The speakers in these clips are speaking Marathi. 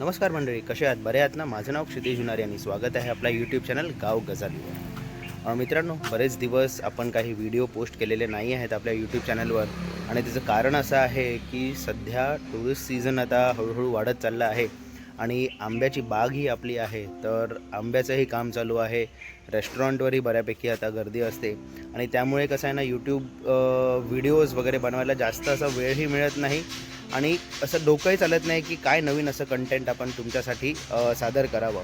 नमस्कार मंडळी कसे आहात? बरे आहात ना? माझं नाव क्षितिज जुनारी आणि स्वागत आहे आपल्या यूट्यूब चॅनल गाव गजालीवर मित्रांनो बरेच दिवस आपण काही व्हिडिओ पोस्ट केलेले नाही आहेत आपल्या यूट्यूब चॅनलवर आणि त्याचं कारण असं आहे की सध्या टुरिस्ट सीझन आता हळूहळू वाढत चाललं आहे. आणि आंब्याची बाग ही आपली आहे. तर आंब्याचंही काम चालू आहे. रेस्टॉरंटवरही बऱ्यापैकी आता गर्दी असते. आणि त्यामुळे कसं आहे ना यूट्यूब व्हिडिओज वगैरे बनवायला जास्त असा वेळही मिळत नाही. आणि असं डोकंही चालत नाही की काय नवीन असं कंटेंट आपण तुमच्यासाठी सादर करावं.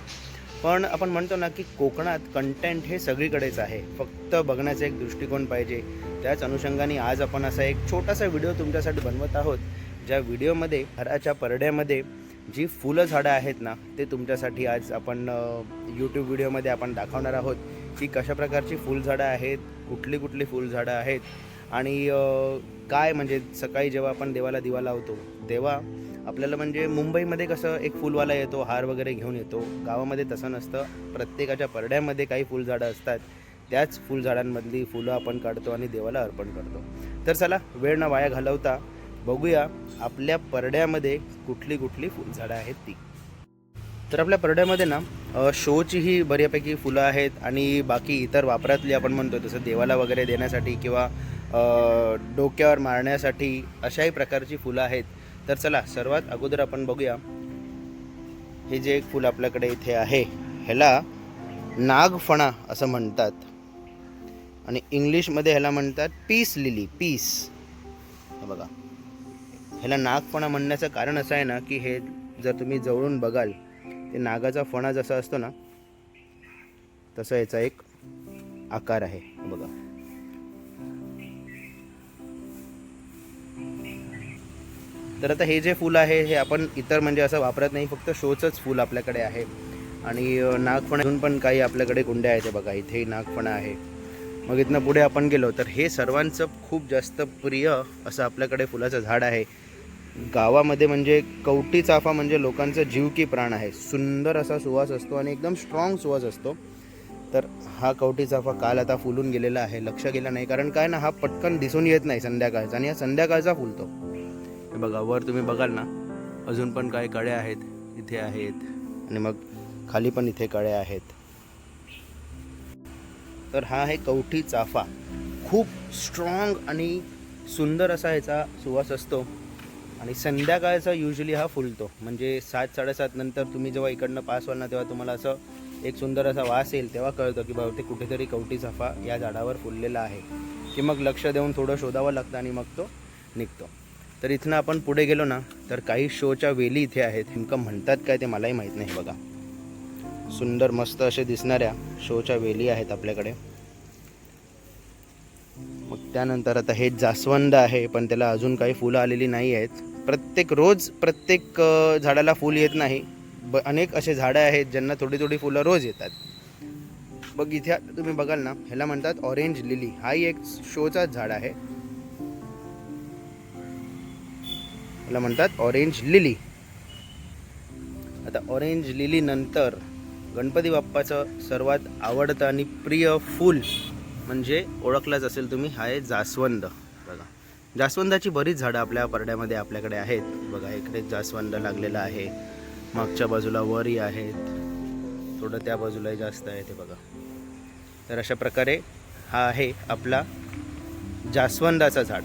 पण आपण म्हणतो ना की कोकणात कंटेंट हे सगळीकडेच आहे. फक्त बघण्याचा एक दृष्टिकोन पाहिजे. त्याच अनुषंगाने आज आपण असा एक छोटासा व्हिडिओ तुमच्यासाठी बनवत आहोत ज्या व्हिडिओमध्ये घराच्या परड्यामध्ये जी फुलं झाडं आहेत ना ते तुमच्यासाठी आज आपण यूट्यूब व्हिडिओमध्ये आपण दाखवणार आहोत. की कशा प्रकारची फुलझाडं आहेत कुठली कुठली फुलझाडं आहेत आणि काय म्हणजे सकाळी जेव्हा आपण देवाला दिवा लावतो तेव्हा आपल्याला म्हणजे मुंबईमध्ये कसं एक फुलवाला येतो हार वगैरे घेऊन येतो. गावामध्ये तसं नसतं. प्रत्येकाच्या परड्यामध्ये काही फुलझाडं असतात. त्याच फुलझाडांमधली फुलं आपण काढतो आणि देवाला अर्पण करतो. तर चला वेळ न वाया घालवता बघूया आपल्या परड्यामध्ये कुठली कुठली फुलझाडं आहेत ती. तर आपल्या परड्यामध्ये ना शोची शोचीही बऱ्यापैकी फुलं आहेत आणि बाकी इतर वापरातली आपण म्हणतो जसं देवाला वगैरे देण्यासाठी किंवा डोक्यावर मारण्यासाठी अशाही प्रकारची फुलं आहेत. तर चला सर्वात अगोदर आपण बघूया. हे जे एक फूल आपल्याकडे इथे आहे ह्याला नागफणा असं म्हणतात. आणि इंग्लिशमध्ये ह्याला म्हणतात पीस लिली पीस. हे बघा. ह्याला नागफणा म्हणण्याचं कारण असं आहे ना की हे जर तुम्ही जवळून बघाल ते नागाचा फणा जसा असतो ना तसा याचा एक आकार आहे. बघा. तर आता हे जे फूल आहे हे आपण इतर म्हणजे असं वापरत नाही फक्त शोचंच फूल आपल्याकडे आहे. आणि अ, अजून पण काही आपल्याकडे कुंड्या आहेत बघा इथेही नागफणा आहे. मग इथनं पुढे आपण गेलो तर हे सर्वांचं खूप जास्त प्रिय असं आपल्याकडे फुलाचं झाड आहे. गावामध्ये म्हणजे कवटी चाफा म्हणजे लोकांचा जीव की प्राण आहे. सुंदर असा सुवास असतो आणि एकदम स्ट्रॉंग सुवास असतो. तर हा कवटी चाफा काल आता फुलून गेलेला आहे लक्ष गेलं नाही कारण काय ना हा पटकन दिसून येत नाही संध्याकाळचा आणि हा संध्याकाळचा फुलतो. हे बघा वर तुम्ही बघाल ना अजून पण काही कळ्या आहेत इथे आहेत. आणि मग खाली पण इथे कळ्या आहेत. तर हा आहे कवठी चाफा. खूप स्ट्रॉंग आणि सुंदर असा ह्याचा सुवास असतो. आणि संध्याकाळचा युजली हा फुलतो. म्हणजे सात साडेसात नंतर तुम्ही जेव्हा इकडनं पास व्हाल ना तेव्हा तुम्हाला असं एक सुंदर असा वास येईल तेव्हा कळतं की बाबा ते कुठेतरी कवटी चाफा या झाडावर फुललेला आहे. की मग लक्ष देऊन थोडं शोधावं लागतं आणि मग तो निघतो. तर इथनं आपण पुढे गेलो ना तर काही शोच्या वेली इथे आहेत. नेमकं म्हणतात काय ते मलाही माहीत नाही बघा. सुंदर मस्त असे दिसणाऱ्या शोच्या वेली आहेत आपल्याकडे. मग त्यानंतर आता हे जास्वंद आहे पण त्याला अजून काही फुलं आलेली नाही आहेत. प्रत्येक रोज प्रत्येक झाडाला फूल येत नाही. ब अनेक असे झाडं आहेत ज्यांना थोडी थोडी फुलं रोज येतात. बघ इथे तुम्ही बघाल ना ह्याला म्हणतात ऑरेंज लिली हाही एक शोचाच झाड आहे. याला म्हणतात ऑरेंज लिली आता ऑरेंज लिली नंतर गणपती बाप्पाचं सर्वात आवडतं आणि प्रिय फूल म्हणजे ओळखलंच असेल तुम्ही हा आहे जास्वंद. बघा. जास्वंदाची बरीच झाडं आपल्या परड्यामध्ये आपल्याकडे आहेत. बघा इकडे जास्वंद लागलेलं आहे. मागच्या बाजूला वरी आहेत. थोडं त्या बाजूलाही जास्त आहे ते बघा. तर अशा प्रकारे हा आहे आपला जास्वंदाचा झाड.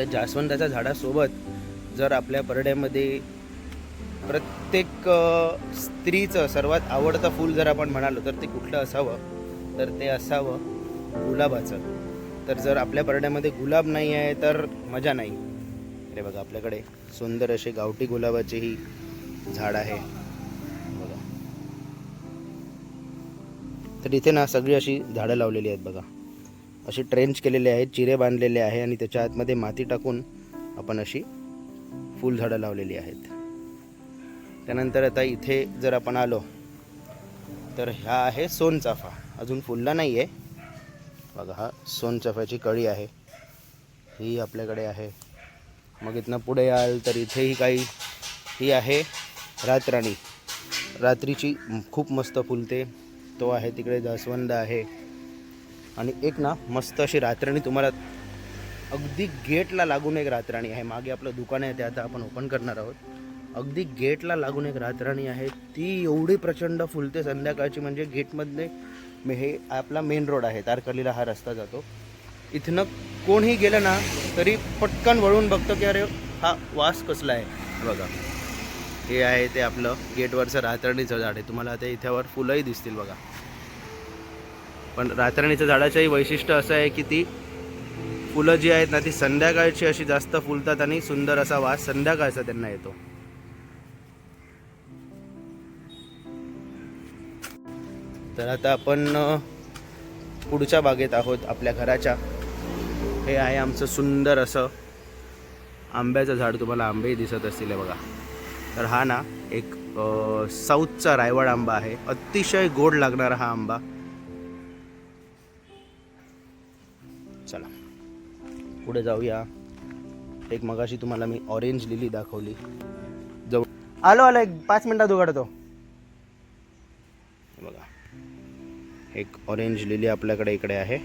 तर जास्वंदाच्या झाडासोबत जर आपल्या परड्यामध्ये प्रत्येक स्त्रीचं सर्वात आवडतं फूल जर आपण म्हणालो तर ते कुठलं असावं? तर ते असावं गुलाबाचं. तर जर आपल्या परड्यामध्ये गुलाब नाही आहे तर मजा नाही. अरे बघा आपल्याकडे सुंदर असे गावठी गुलाबाचेही झाड आहे. बघा. तर इथे ना सगळी अशी झाडं लावलेली आहेत बघा. अशी ट्रेंच केलेले आहेत चिरे बांधलेले आहे आणि त्याच्या आतमध्ये माती टाकून आपण अशी फुलझाडं लावलेली आहेत. त्यानंतर आता इथे जर आपण आलो तर ह्या आहे सोनचाफा. अजून फुलला नाही आहे बघा हा सोनचाफ्याची कळी आहे. ही आपल्याकडे आहे. मग इथनं पुढे याल तर इथेही काही ही आहे रातराणी. रात्रीची खूप मस्त फुलते. तो आहे तिकडे जास्वंद आहे. आणि एक ना मस्त अशी रातराणी तुम्हाला अगदी गेटला लागून एक रातराणी आहे. मागे आपलं दुकान आहे ते आता आपण ओपन करणार आहोत. अगदी गेटला लागून एक रातराणी आहे. ती एवढी प्रचंड फुलते संध्याकाळची म्हणजे गेटमधले मे- हे आपला मेन रोड आहे तारकर्लीला हा रस्ता जातो. इथनं कोणीही गेलं ना तरी पटकन वळून बघतो की अरे हा वास कसला आहे. बघा. हे आहे ते आपलं गेटवरचं रातराणीचं झाड आहे. तुम्हाला आता इथ्यावर फुलंही दिसतील बघा. पण रातराणीच्या झाडाचंही वैशिष्ट्य असं आहे की ती फुलं जी आहेत ना ती संध्याकाळची अशी जास्त फुलतात आणि सुंदर असा वास संध्याकाळचा त्यांना येतो. तर आता आपण पुढच्या बागेत आहोत आपल्या घराच्या. हे आहे आमचं सुंदर असं आंब्याचं झाड. तुम्हाला आंबेही दिसत असतील बघा. तर हा ना एक साऊथचा रायवड आंबा आहे. अतिशय गोड लागणारा हा आंबा. पुढे जाऊया. एक मगाशी तुम्हाला मी ऑरेंज लिली दाखवली. जवळ आलो आलो एक पाच मिनटात उघडतो. बघा. एक ऑरेंज लिली आपल्याकडे इकडे आहे.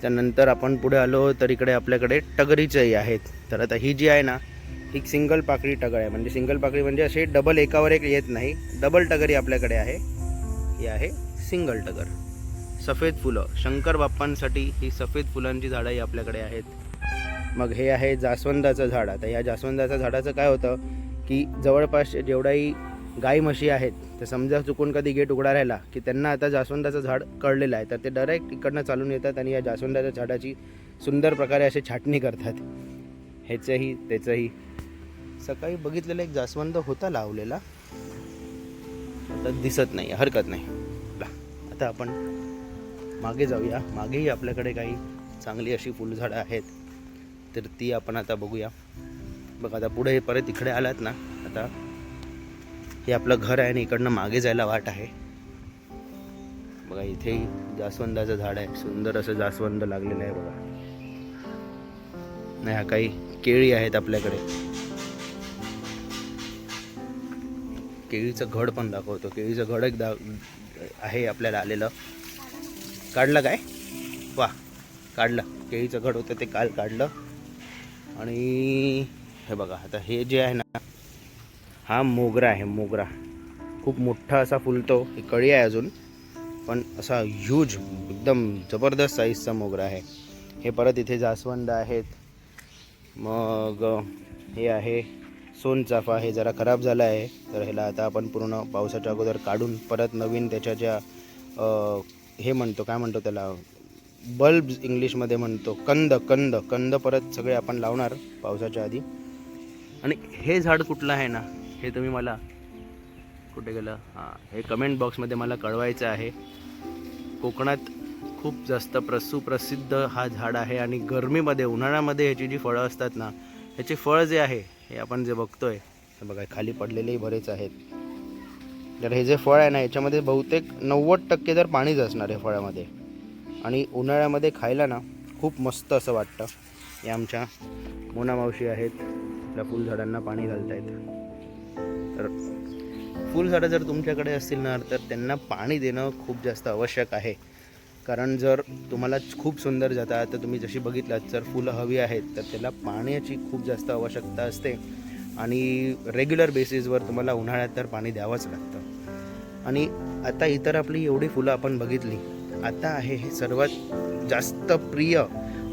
त्यानंतर आपण पुढे आलो तर इकडे आपल्याकडे टगरीचंही आहेत. तर आता ही जी आहे ना ही सिंगल पाकळी टगर आहे. म्हणजे सिंगल पाकळी म्हणजे असे डबल एकावर एक येत नाही. डबल टगरी आपल्याकडे आहे. ही आहे सिंगल टगर. सफेद फुलं. शंकर बाप्पांसाठी ही सफेद फुलांची झाडंही आपल्याकडे आहेत. मग हे आहे जास्वंदाचं झाड. आता या जास्वंदाच्या झाडाचं काय होतं की जवळपास जेवढाही गाई म्हशी आहेत तर समजा चुकून कधी गेट उघडा राहिला की त्यांना आता जास्वंदाचं झाड कळलेलं आहे तर ते डायरेक्ट इकडनं चालून येतात आणि या जास्वंदाच्या झाडाची सुंदर प्रकारे अशी छाटणी करतात. ह्याचंही त्याचंही. सकाळी बघितलेला एक जास्वंद होता लावलेला. आता दिसत नाही हरकत नाही. आता आपण मागे जाऊया. मागेही आपल्याकडे काही चांगली अशी फुलझाडं आहेत. तर ती आपण आता बघूया. बघ आता पुढे परत इकडे आलात ना आता हे आपलं घर आहे आणि इकडनं मागे जायला वाट आहे. बघा इथेही जास्वंदाचं झाड आहे. सुंदर असं जास्वंद लागलेलं आहे बघा. नाही हा काही केळी आहेत आपल्याकडे. केळीचं घड पण दाखवतो. केळीचं घड एक दा आहे आपल्याला आलेलं. काढलं काय? वा काढलं. केळीचं घड होतं ते काल काढलं. आणि हे बघा आता हे जे आहे ना हा मोगरा आहे मोगरा. खूप मोठा असा फुलतो ही कळी आहे अजून पण असा ह्यूज एकदम जबरदस्त साईजचा मोगरा आहे. हे परत इथे जास्वंद आहेत. मग हे आहे सोनचाफा हे जरा खराब झालं आहे. तर ह्याला आता आपण पूर्ण पावसाच्या अगोदर काढून परत नवीन त्याच्या ज्या हे म्हणतो काय म्हणतो त्याला? बल्ब इंग्लिशमध्ये म्हणतो कंद कंद कंद परत सगळे आपण लावणार पावसाच्या आधी. आणि हे झाड कुठलं आहे ना हे तुम्ही मला कुठे गेलं? हां हे कमेंट बॉक्समध्ये मला कळवायचं आहे. कोकणात खूप जास्त प्र सुप्रसिद्ध हा झाड आहे आणि गरमीमध्ये उन्हाळ्यामध्ये ह्याची जी फळं असतात ना ह्याचे फळ जे आहे हे आपण जे बघतोय बघा खाली पडलेलेही बरेच आहेत. तर हे जे फळ आहे ना याच्यामध्ये बहुतेक नव्वद टक्के तर पाणीच असणार आहे फळामध्ये. आणि उन्हाळ्यामध्ये खायला ना खूप मस्त असं वाटतं. हे आमच्या मोना मावशी आहेत. आपल्या फुलझाडांना पाणी घालतायत. तर फुलझाडं जर तुमच्याकडे असतील ना तर त्यांना पाणी देणं खूप जास्त आवश्यक आहे. कारण जर तुम्हाला खूप सुंदर जातात तर तुम्ही जशी बघितलात जर फुलं हवी आहेत तर त्याला पाण्याची खूप जास्त आवश्यकता असते. आणि रेग्युलर बेसिसवर तुम्हाला उन्हाळ्यात तर पाणी द्यावंच लागतं. आणि आता इतर आपली एवढी फुलं आपण बघितली. आता आहे हे सर्वात जास्त प्रिय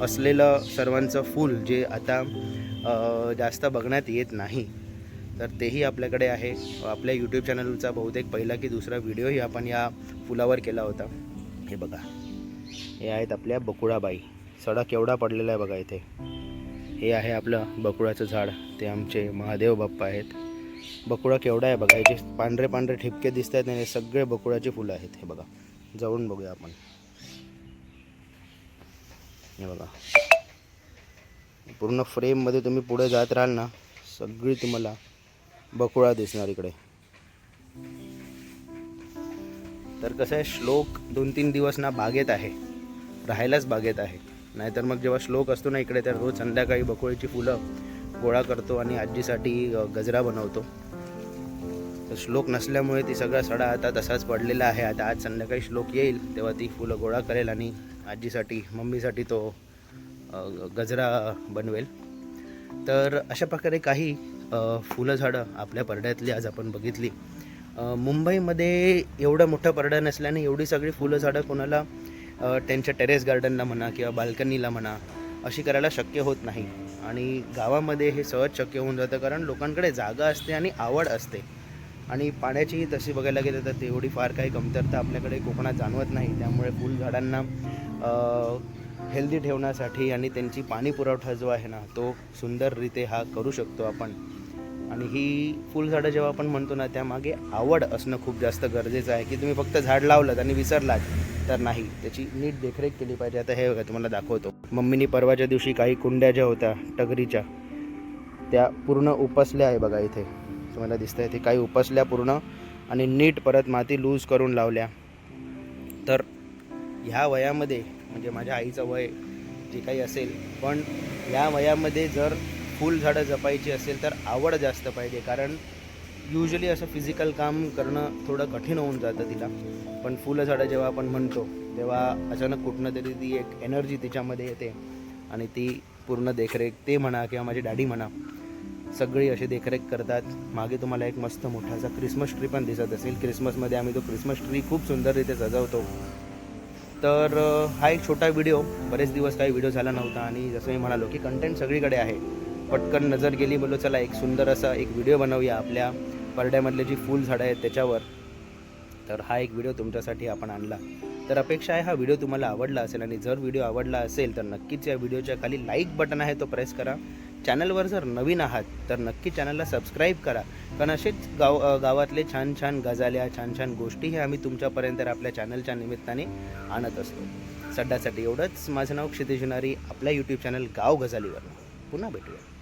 असलेलं सर्वांचं फूल जे आता जास्त बघण्यात येत नाही. तर तेही आपल्याकडे आहे. आपल्या यूट्यूब चॅनलचा बहुतेक पहिला की दुसरा व्हिडिओही आपण या फुलावर केला होता. हे बघा. हे आहेत आपल्या बकुळाबाई. सडा केवढा पडलेला आहे बघा इथे. हे आहे आपलं बकुळाचं झाड. ते आमचे महादेव बाप्पा आहेत. बकुळा केवढा आहे बघा. याचे पांढरे पांढरे ठिपके दिसत आहेत आणि हे सगळे बकुळाची फुलं आहेत हे बघा. जवळून बघूया आपण. हे बघा. पूर्ण फ्रेममध्ये तुम्ही पुढे जात राहाल ना सगळी तुम्हाला बकुळा दिसणार इकडे. तर कसं आहे श्लोक दोन तीन दिवस ना बागेत आहे. राहायलाच बागेत आहे. नाहीतर मग जेव्हा श्लोक असतो ना इकडे तर रोज संध्याकाळी बकुळीची फुलं गोळा करतो आणि आजीसाठी गजरा बनवतो. तर श्लोक नसल्यामुळे ती सगळा सडा आता तसाच पडलेला आहे. आता आज संध्याकाळी श्लोक येईल तेव्हा ती फुलं गोळा करेल आणि आजीसाठी मम्मीसाठी तो गजरा बनवेल. तर अशा प्रकारे काही फुलं झाडं आपल्या परड्यातली आज आपण बघितली. मुंबईमध्ये एवढं मोठं परडं नसल्याने एवढी सगळी फुलं झाडं कोणाला त्यांच्या टेरेस गार्डनला म्हणा किंवा बाल्कनीला म्हणा अशी करायला शक्य होत नाही. आणि गावामध्ये हे सहज शक्य होऊन जातं कारण लोकांकडे जागा असते आणि आवड असते. आणि पाण्याचीही तशी बघायला गेलं तर तेवढी फार काही कमतरता आपल्याकडे कोकणात जाणवत नाही. त्यामुळे फुलझाडांना हेल्दी ठेवण्यासाठी आणि त्यांची पाणी पुरवठा जो आहे ना तो सुंदररीते हा करू शकतो आपण. आणि ही फुलझाडं जेव्हा आपण म्हणतो ना त्यामागे आवड असणं खूप जास्त गरजेचं आहे. की तुम्ही फक्त झाड लावलं आणि विसरलात तर नाही. त्याची नीट देखरेख केली पाहिजे. आता हे बघा तुम्हाला दाखवतो. मम्मीनी परवाच्या दिवशी काही कुंड्या ज्या होत्या टगरीच्या त्या पूर्ण उपसल्या आहे बघा इथे. तुम्हाला दिसतंय ते काही उपसल्या पूर्ण आणि नीट परत माती लूज करून लावल्या. तर ह्या वयामध्ये म्हणजे माझ्या आईचं वय जे काही असेल पण या वयामध्ये जर फुलझाडं जपायची असेल तर आवड जास्त पाहिजे. कारण युजली असं फिजिकल काम करणं थोडं कठीण होऊन जातं तिला. पण फुलं झाडं जेव्हा आपण म्हणतो तेव्हा अचानक कुठनं तरी ती एक एनर्जी तिच्यामध्ये येते आणि ती पूर्ण देखरेख ते म्हणा किंवा माझी डॅडी म्हणा सगळी अशी देखरेख करतात. मागे तुम्हाला एक मस्त मोठा असा क्रिसमस ट्री पण दिसत असेल. क्रिसमसमध्ये आम्ही तो क्रिसमस ट्री खूप सुंदररीत्या सजवतो. तर हा एक छोटा व्हिडिओ बरेच दिवस काही व्हिडिओ झाला नव्हता आणि जसं मी म्हणालो की कंटेंट सगळीकडे आहे. पटकन नजर गेली बोलो चला एक सुंदर असा एक व्हिडिओ बनवूया आपल्या परड्यामधले जी फुल झाडं आहेत त्याच्यावर. तर हा एक व्हिडिओ तुमच्यासाठी आपण आणला. तर अपेक्षा आहे हा व्हिडिओ तुम्हाला आवडला असेल आणि जर व्हिडिओ आवडला असेल तर नक्कीच या व्हिडिओच्या खाली लाईक बटन आहे तो प्रेस करा. चॅनलवर जर नवीन आहात तर नक्की चॅनलला सबस्क्राईब करा. कारण असेच गाव गावातले छान छान गजाल्या छान छान गोष्टी हे आम्ही तुमच्यापर्यंत आपल्या चॅनलच्या निमित्ताने आणत असतो. सध्यासाठी एवढंच. माझं नाव क्षितिजुनारी आपल्या यूट्यूब चॅनल गाव गजालीवर पुन्हा भेटूया.